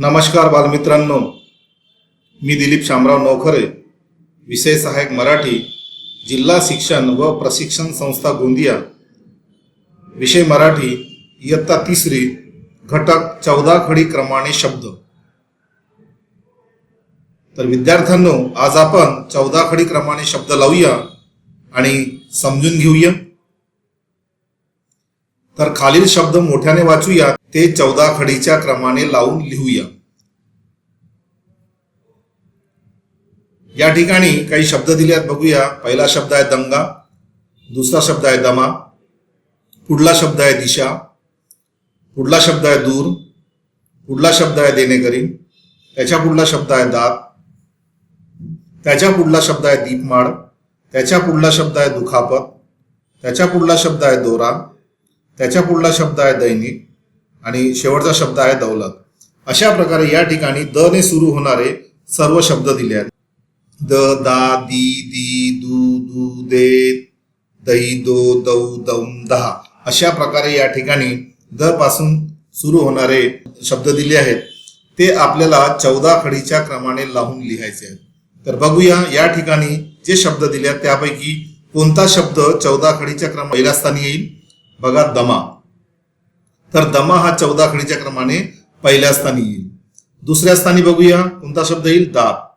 नमस्कार बालमित्रांनो. मी दिलीप शामराव नवखरे विषय सहाय्यक मराठी जिल्हा शिक्षण व प्रशिक्षण संस्था गोंदिया. विषय मराठी इयत्ता तिसरी घटक चौदा खडी क्रमाने शब्द. तर विद्यार्थ्यांनो आज आपण चौदा खडी क्रमाने शब्द लावूया आणि समजून घेऊया. तर खालील शब्द मोठ्याने वाचूया ते चौदा खडीच्या क्रमाने लावून लिहूया. या ठिकाणी काही शब्द दिले आहेत बघूया पहिला शब्द आहे दंगा दुसरा शब्द आहे दमा पुढला शब्द आहे दिशा पुढला शब्द आहे दूर पुढला शब्द आहे देणेकरी त्याच्या पुढला शब्द आहे दात त्याच्या पुढला शब्द आहे दीपमाळ त्याच्या पुढला शब्द आहे दुखापत त्याच्या पुढला शब्द आहे दोरा त्याच्या पुढला शब्द आहे दैनिक आणि शेवटचा शब्द आहे दौलत अशा प्रकारे या ठिकाणी द ने सुरू होणारे सर्व शब्द दिले आहेत द दा दी दी दू दू दे दई दो दौ दौ दहा अशा प्रकारे या ठिकाणी द पासून सुरू होणारे शब्द दिले आहेत. ते आपल्याला चौदा खडीच्या क्रमाने लावून लिहायचे आहेत. तर बघूया या ठिकाणी जे शब्द दिले आहेत त्यापैकी कोणता शब्द चौदा खडीच्या क्रम पहिल्या स्थानी येईल? बघा दमा. तर दमा हा चौदा खडीच्या क्रमाने पहिल्या स्थानी येईल. दुसऱ्या स्थानी बघूया कोणता शब्द येईल? दात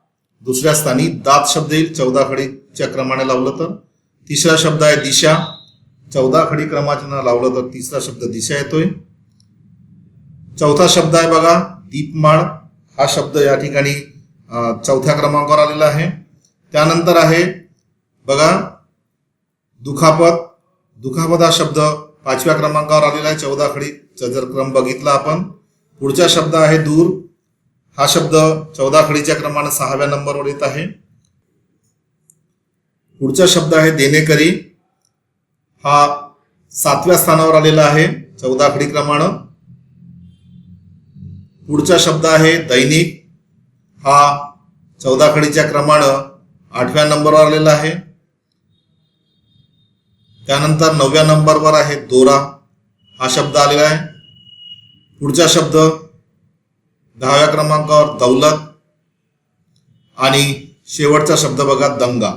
दुसऱ्या स्थानी दात शब्द येईल चौदा खडीच्या क्रमाने लावलं तर. तिसरा शब्द आहे दिशा. चौदा खडी क्रमाने लावलं तर तिसरा शब्द दिशा येतोय. चौथा शब्द आहे बघा दीपमाळ. हा शब्द या ठिकाणी चौथ्या क्रमांकावर आलेला आहे. त्यानंतर आहे बघा दुखापत. दुखापत हा शब्द पाचव्या क्रमांकावर आलेला आहे चौदा खडीचा जर क्रम बघितला आपण. पुढचा शब्द आहे दूर. हा शब्द चौदा खडीच्या क्रमाने सहाव्या नंबरवर येत आहे. पुढचा शब्द आहे देणेकरी. हा सातव्या स्थानावर आलेला आहे चौदा खडी क्रमानं. पुढचा शब्द आहे दैनिक. हा चौदा खडीच्या क्रमाने आठव्या नंबरवर आलेला आहे. त्यानंतर नवव्या नंबरवर आहे दोरा. हा शब्द आलेला आहे. पुढचा शब्द दहाव्या क्रमांकावर दौलत आणि शेवटचा शब्द बघा दंगा.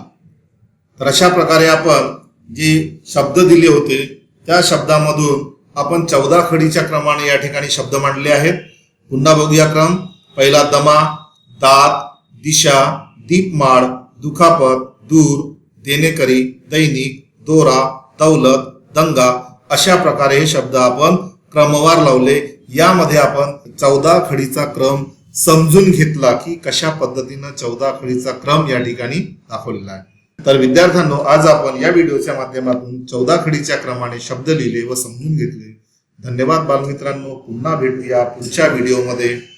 तर अशा प्रकारे आपण जे शब्द दिले होते त्या शब्दामधून आपण चौदा खडीच्या क्रमाने या ठिकाणी शब्द मांडले आहेत. पुन्हा बघूया क्रम. पहिला दमा दात दिशा दीपमाळ दुखापत दूर देणेकरी दैनिक दोरा दौलत दंगा अशा प्रकारे हे शब्द आपण क्रमवार लावले. यामध्ये आपण चौदा खडीचा क्रम समजून घेतला की कशा पद्धतीनं चौदा खडीचा क्रम या ठिकाणी दाखवलेला आहे. तर विद्यार्थ्यांनो आज आपण या व्हिडिओच्या माध्यमातून चौदा खडीच्या क्रमाने शब्द लिहिले व समजून घेतले. धन्यवाद बालमित्रांनो. पुन्हा भेटूया पुढच्या व्हिडिओमध्ये.